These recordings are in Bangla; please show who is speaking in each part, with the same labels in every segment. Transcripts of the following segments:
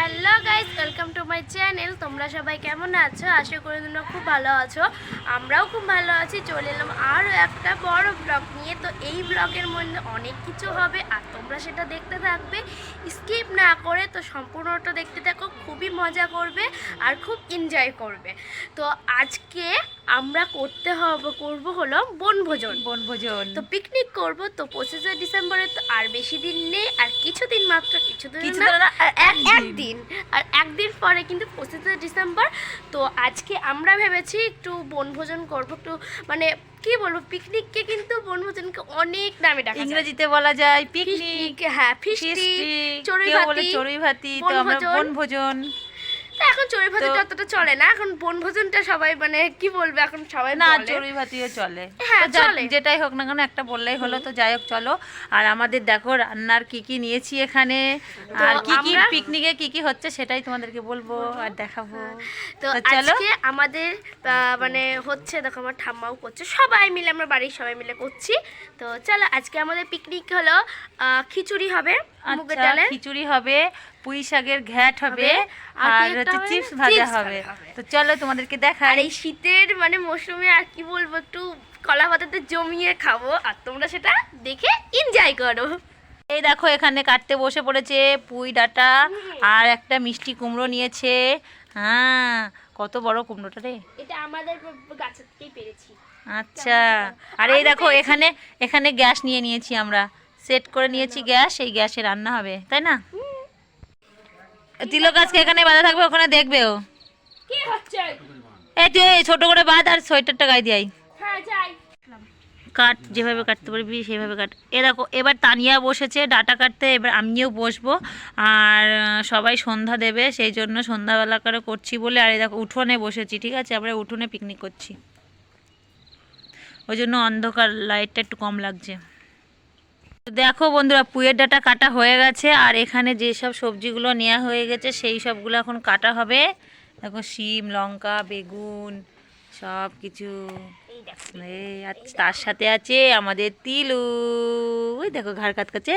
Speaker 1: Hello guys, welcome to my channel. তোমরা সবাই কেমন আছো? আশা করি তোমরা খুব ভালো আছো। আমরাও খুব ভালো আছি। চলে এলাম আরও একটা বড় ব্লগ নিয়ে। তো এই ব্লগের মধ্যে অনেক কিছু হবে, আর তোমরা সেটা দেখতে থাকবে। স্কিপ না করে তো সম্পূর্ণটা দেখতে থাকো। খুবই মজা করবে আর খুব এনজয় করবে। তো আজকে আমরা করতে হবে করব হলো বনভোজন।
Speaker 2: বনভোজন।
Speaker 1: তো পিকনিক করব তো পঁচিশে ডিসেম্বরে তো আর বেশি দিন নেই আর কিছুদিন মাত্র কিছুদিন
Speaker 2: একদিন।
Speaker 1: আর একদিন পরে কিন্তু পঁচিশে ডিসেম্বর তো আজকে আমরা ভেবেছি একটু বনভোজন করব একটু মানে কি বলব পিকনিককে কিন্তু বনভোজনকে অনেক নামে ডাকা
Speaker 2: ইংরেজিতে বলা যায় পিকনিক
Speaker 1: হ্যাঁ ফিস্টি চড়ুই ভাতি
Speaker 2: চড়ুই ভাতি তো আমরা
Speaker 1: বনভোজন। এখন চড়ুই ভাতিটা
Speaker 2: তো-
Speaker 1: অতটা চলে না এখন বনভোজনটা সবাই মানে কি বলবে এখন সবাই
Speaker 2: না। চড়ুই ভাতিও চলে
Speaker 1: হ্যাঁ, চলে।
Speaker 2: যেটাই হোক না কেন একটা বললেই হলো তো যাই হোক চলো আর আমাদের দেখো রান্নার কি কি নিয়েছি এখানে আর কি কি পিকনিকে কি কি হচ্ছে সেটাই তোমাদেরকে বলব আর দেখাবো
Speaker 1: তো
Speaker 2: তো চলো।
Speaker 1: আজকে আমাদের আহ, মানে হচ্ছে দেখো আমার ঠাম্মাও করছে সবাই মিলে আমরা বাড়ির সবাই মিলে করছি তো চলো আজকে আমাদের পিকনিক হলো খিচুড়ি হবে মুগের
Speaker 2: আচ্ছা
Speaker 1: ডালে
Speaker 2: খিচুড়ি হবে পুঁই শাকের ঘ্যাট হবে।
Speaker 1: আর
Speaker 2: আর হচ্ছে চিপস ভাজা হবে। তো চলো তোমাদেরকে
Speaker 1: আর
Speaker 2: দেখাই
Speaker 1: এই শীতের মানে মৌসুমে আর কি বলব একটু কলা পাতাতে জমিয়ে খাব আর তোমরা সেটা দেখে এনজয় করো।
Speaker 2: এই দেখো এখানে কাটতে বসে পড়েছে পুঁই ডাটা আর একটা মিষ্টি কুমড়ো নিয়েছে। হ্যাঁ কত বড় কুমড়োটা রে।
Speaker 1: এটা আমাদের গাছের থেকেই পেরেছি।
Speaker 2: আচ্ছা আর এই দেখো এখানে এখানে গ্যাস নিয়ে নিয়েছি আমরা। সেট করে নিয়েছি গ্যাস এই গ্যাসে রান্না হবে তাই না? তিলক আজকে এখানে বাঁধা থাকবে ওখানে দেখবে ও।
Speaker 1: কি হচ্ছে?
Speaker 2: এই তুই ছোট করে বাঁধ আর সোয়েটারটা গায়ে দিয়াই
Speaker 1: হ্যাঁ যাই।
Speaker 2: কাট যেভাবে কাটতে পারবি সেভাবে কাট। এ দেখো এবার তানিয়া বসেছে ডাটা কাটতে এবার আমিও বসবো। আর সবাই সন্ধ্যা দেবে সেই জন্য সন্ধ্যাবেলা করে করছি বলে আর এই দেখো উঠোনে বসেছি ঠিক আছে? আমরা উঠোনে পিকনিক করছি। ওই জন্য অন্ধকার লাইটটা একটু কম লাগছে। দেখো বন্ধুরা, পুয়ের ডাটা কাটা হয়ে গেছে, আর এখানে যেসব সবজিগুলো নেওয়া হয়ে গেছে, সেই সবগুলো এখন কাটা হবে। দেখো শিম, লঙ্কা, বেগুন সব কিছু
Speaker 1: এই
Speaker 2: তার সাথে আছে আমাদের তিলু। ওই দেখো ঘাড় কাটকাচ্ছে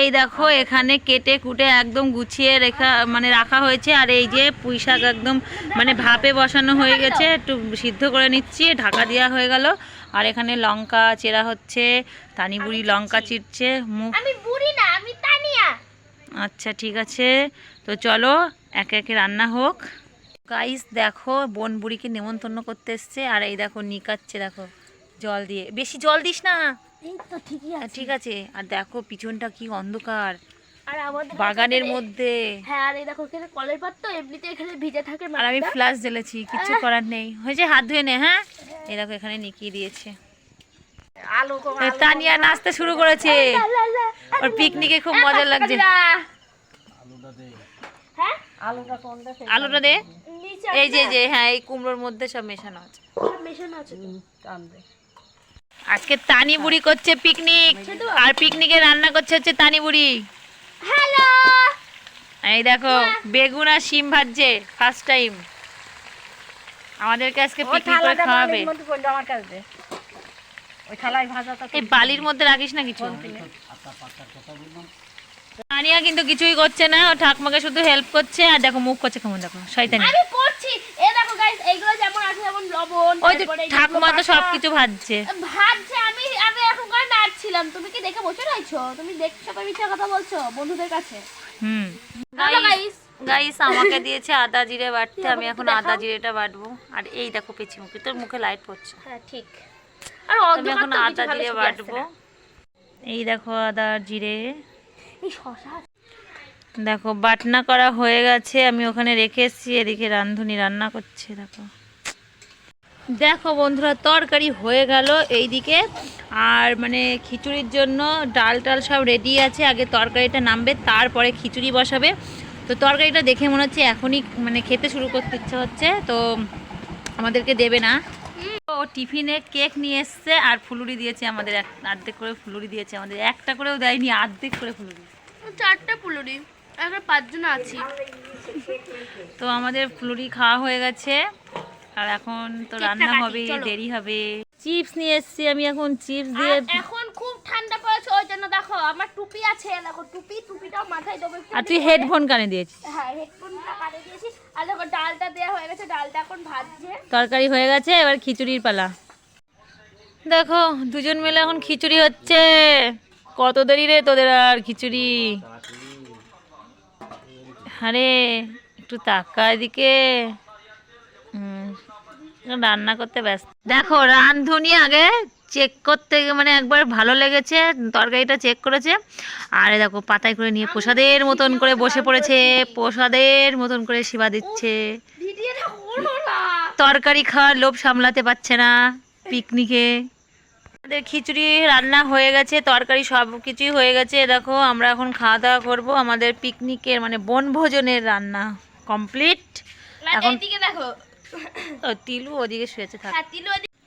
Speaker 2: এই দেখো এখানে কেটে কুটে একদম গুছিয়ে রেখা মানে রাখা হয়েছে। আর এই যে পুঁই শাক একদম মানে ভাপে বসানো হয়ে গেছে একটু সিদ্ধ করে নিচ্ছি ঢাকা দেওয়া হয়ে গেল। আর এখানে লঙ্কা চেরা হচ্ছে তানি বুড়ি লঙ্কা চিরছে মুখ
Speaker 1: আমি বুড়ি না আমি তানিয়া।
Speaker 2: আচ্ছা ঠিক আছে। তো চলো একে একে রান্না হোক। গাইস দেখো বোন বুড়িকে নেমন্তন্ন করতে এসছে। আর এই দেখো নিকাচ্ছে দেখো জল দিয়ে। বেশি জল দিস না।
Speaker 1: এই তো ঠিকই
Speaker 2: আর ঠিক আছে। আর দেখো পিছনটা কি অন্ধকার।
Speaker 1: আর আমাদের
Speaker 2: বাগানের মধ্যে।
Speaker 1: হ্যাঁ আর এই দেখো এখানে কলের পাত তো এমনিতে এখানে ভিজে থাকে
Speaker 2: আর আমি ফ্লাশ জ্বেলেছি কিছু করার নেই। হয়েছে হাত ধুয়ে নে হ্যাঁ? এই দেখো এখানে নিকিয়ে দিয়েছে।
Speaker 1: আলু
Speaker 2: তানিয়া নাচতে শুরু করেছে। ওর পিকনিকে খুব মজা লাগছে।
Speaker 1: হ্যাঁ?
Speaker 2: আলুটা দে। এই যে যে হ্যাঁ এই কুমড়োর মধ্যে সব মেশানো আছে।
Speaker 1: সব মেশানো আছে
Speaker 2: আজকে তানি বুড়ি করছে পিকনিক আর পিকনিকে রান্না করছে হচ্ছে তানি বুড়ি
Speaker 1: হ্যালো
Speaker 2: এই দেখো বেগুন আর শিম ভাজছে ফার্স্ট টাইম আমাদেরকে আজকে পিকনিক করে খাওয়াবে। এই বালির মধ্যে রাখিস না কিছু। তানিয়া কিন্তু কিছুই করছে না ও ঠাকমাকে শুধু হেল্প করছে আর দেখো মুখ করছে কেমন দেখো শয়তানি।
Speaker 1: আমি করছি গাইস এইগুলো যেমন আছে যেমন লবণ
Speaker 2: ওই তো ঠাকুমা তো
Speaker 1: যেগুলো
Speaker 2: সব
Speaker 1: পাতা।
Speaker 2: কিছু ভাজছে।
Speaker 1: আমি আমি এখন করে নাচছিলাম তুমি কি দেখে বসে রয়েছো? তুমি দেখছ তো মিথ্যা কথা বলছো বন্ধুদের কাছে?
Speaker 2: হুম।
Speaker 1: হ্যালো গাইস
Speaker 2: গাইস আমাকে দিয়েছে আদা জিরে বাটতে আমি এখন আদা জিরেটা বাটবো আর এই দেখো পেছি মুখে তোর মুখে লাইট পড়ছে।
Speaker 1: হ্যাঁ ঠিক। আর
Speaker 2: আমি এখন আদা জিরে বাটবো এই দেখো আদা জিরে।
Speaker 1: এই শশা
Speaker 2: দেখো, বাটনা করা হয়ে গেছে, আমি ওখানে রেখে এসেছি, এদিকে রান্ধুনি রান্না করছে, দেখো। দেখো বন্ধুরা, তরকারি হয়ে গেল এইদিকে, আর মানে খিচুড়ির জন্য ডাল টাল সব রেডি আছে, আগে তরকারিটা নামবে, তারপরে খিচুড়ি বসাবে। তো তরকারিটা দেখে মনে হচ্ছে এখনই মানে খেতে শুরু করতে ইচ্ছে হচ্ছে, তো আমাদেরকে দেবে না। ও টিফিনে কেক নিয়ে এসছে, আর ফুলুরি দিয়েছে আমাদের এক অর্ধেক করে ফুলুরি দিয়েছে আমাদের, একটা করেও দেয়নি অর্ধেক করে ফুলুরি।
Speaker 1: চারটা পুলুরি এখন পাঁচজন আছি।
Speaker 2: তো আমাদের ফুলুরি খাওয়া হয়ে গেছে। আর এখন তো রান্না হবে দেরি হবে। চিপস নিয়ে এসেছি আমি এখন চিপস দিয়ে
Speaker 1: এখন খুব ঠান্ডা পড়েছে ওই জন্য দেখো আমার টুপি আছে দেখো টুপি টুপিটাও মাথায় দেবো
Speaker 2: আর তুই হেডফোন কানে দিয়েছিস।
Speaker 1: হ্যাঁ হেডফোনটা কাটে দিয়েছি। আর দেখো ডালটা দেওয়া হয়ে গেছে ডালটা এখন ভাজছে।
Speaker 2: তরকারি হয়ে গেছে এবার খিচুড়ির পালা। দেখো দুজন মিলে এখন খিচুড়ি হচ্ছে। কত দেরি রে তোদের আর খিচুড়ি? আরে একটু তাকা এদিকে। রান্না করতে ব্যস্ত। দেখো রাঁধুনি আগে চেক করতে মানে একবার ভালো লেগেছে তরকারিটা চেক করেছে। আর দেখো পাতায় করে নিয়ে প্রসাদের মতন করে বসে পড়েছে প্রসাদের মতন করে সেবা দিচ্ছে। তরকারি খাওয়ার লোভ সামলাতে পারছে না পিকনিকে। আমাদের খিচুড়ি রান্না হয়ে গেছে তরকারি সব কিছুই হয়ে গেছে। দেখো আমরা এখন খাওয়া দাওয়া করব আমাদের পিকনিকের মানে বনভোজনের রান্না কমপ্লিট এখন
Speaker 1: দেখো।
Speaker 2: ও, তিলু ওদিকে শুয়েছে থাক।
Speaker 1: হ্যাঁ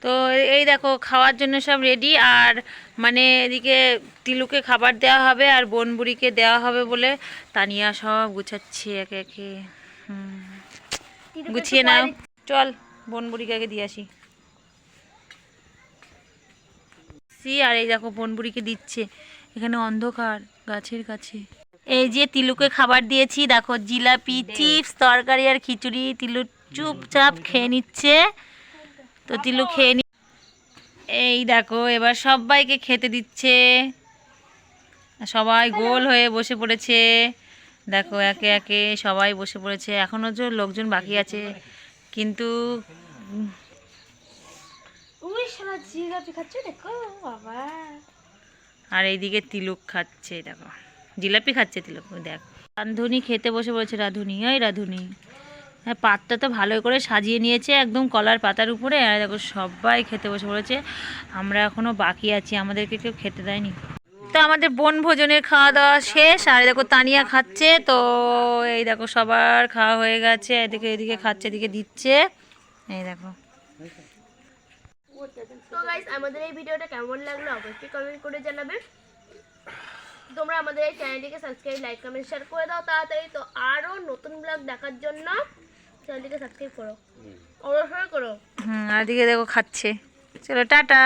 Speaker 2: তো এই দেখো খাওয়ার জন্য সব রেডি আর মানে এদিকে তিলুকে খাবার দেওয়া হবে আর বনবুড়িকে দেওয়া হবে বলে তানিয়া সব গুছাচ্ছে একে একে। হুম। গুছিয়ে নাও। চল বনবুড়িকে আগে দিয়ে আসি। সি আর এই দেখো বনবুড়িকে দিচ্ছে। এখানে অন্ধকার, গাছের কাছে। এই যে তিলুকে খাবার দিয়েছি, দেখো জিলাপি, চিপস, তরকারি আর খিচুড়ি। তিলু চুপচাপ খেয়ে নিচ্ছে। তো তিলু খেয়ে নি এই দেখো, এবার সবাইকে খেতে দিচ্ছে। সবাই গোল হয়ে বসে পড়েছে। দেখো, একে একে সবাই বসে পড়েছে। এখনও যে লোকজন বাকি আছে। কিন্তু আর এইদিকে তিলুক খাচ্ছে, দেখো। জিলাপি খাচ্ছে তিলুক, দেখ। রাঁধুনি খেতে বসে পড়েছে, রাঁধুনি। ওই রাঁধুনি। হ্যাঁ পাতটা তো ভালো করে সাজিয়ে নিয়েছে একদম কলার পাতার উপরে। আর দেখো, সবাই খেতে বসে পড়েছে। আমরা এখনও বাকি আছি, আমাদেরকে কেউ খেতে দেয়নি। তো আমাদের বনভোজনের খাওয়া দাওয়া শেষ। আর দেখো, তানিয়া খাচ্ছে। তো এই দেখো, সবার খাওয়া হয়ে গেছে। এদিকে এদিকে খাচ্ছে, এদিকে দিচ্ছে। এই দেখো।
Speaker 1: তো গাইস আমাদের এই ভিডিওটা কেমন লাগল অবশ্যই কমেন্ট করে জানাবে। তোমরা আমাদের এই চ্যানেলটিকে সাবস্ক্রাইব লাইক কমেন্ট শেয়ার করে দাও তাড়াতাড়ি। তো আরও নতুন ব্লগ দেখার জন্য চ্যানেলটিকে সাবস্ক্রাইব করো। অবশ্যই করো।
Speaker 2: হুম আর এদিকে দেখো খাচ্ছে। চলো টাটা।